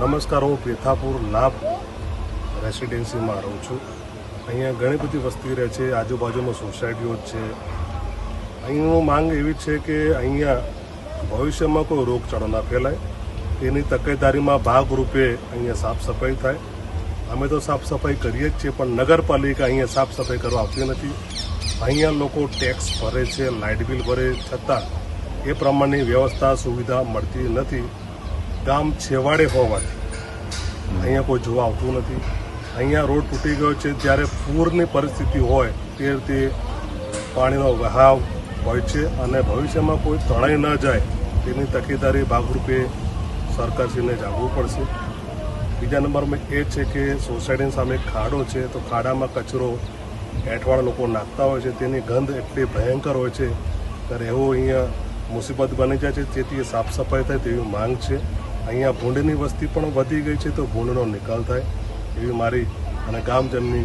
નમસ્કાર, હું પેથાપુર લાભ રેસિડેન્સીમાં રહું છું. અહીંયા ઘણી બધી વસ્તી રહે છે, આજુબાજુમાં સોસાયટીઓ જ છે. અહીંનું માંગ એવી છે કે અહીંયા ભવિષ્યમાં કોઈ રોગચાળો ના ફેલાય. તેની તકેદારીમાં ભાગરૂપે અહીંયા સાફ સફાઈ થાય. અમે તો સાફ સફાઈ કરીએ જ છીએ, પણ નગરપાલિકા અહીંયા સાફ સફાઈ કરવા આવતી નથી. અહીંયા લોકો ટેક્સ ભરે છે, લાઇટ બિલ ભરે, છતાં એ પ્રમાણની વ્યવસ્થા, સુવિધા મળતી નથી. ગામ છેવાડે હોવાથી અહીંયા કોઈ જોવા આવતું નથી. અહીંયા રોડ તૂટી ગયો છે. જ્યારે પૂરની પરિસ્થિતિ હોય તે રીતે પાણીનો વહાવ હોય છે અને ભવિષ્યમાં કોઈ તણાઈ ન જાય તેની તકેદારી ભાગરૂપે સરકારશ્રીને જાગવું પડશે. બીજા નંબરમાં એ છે કે સોસાયટીની સામે ખાડો છે, તો ખાડામાં કચરો એઠવાળા લોકો નાખતા હોય છે. તેની ગંધ એટલી ભયંકર હોય છે કે રહેવું અહીંયા મુસીબત બની જાય છે. તેથી સાફ સફાઈ થાય તેવી માંગ છે. અહીંયા ભૂંડની વસ્તી પણ વધી ગઈ છે તો ભૂંડનો નિકાલ થાય એવી મારી અને ગામજનની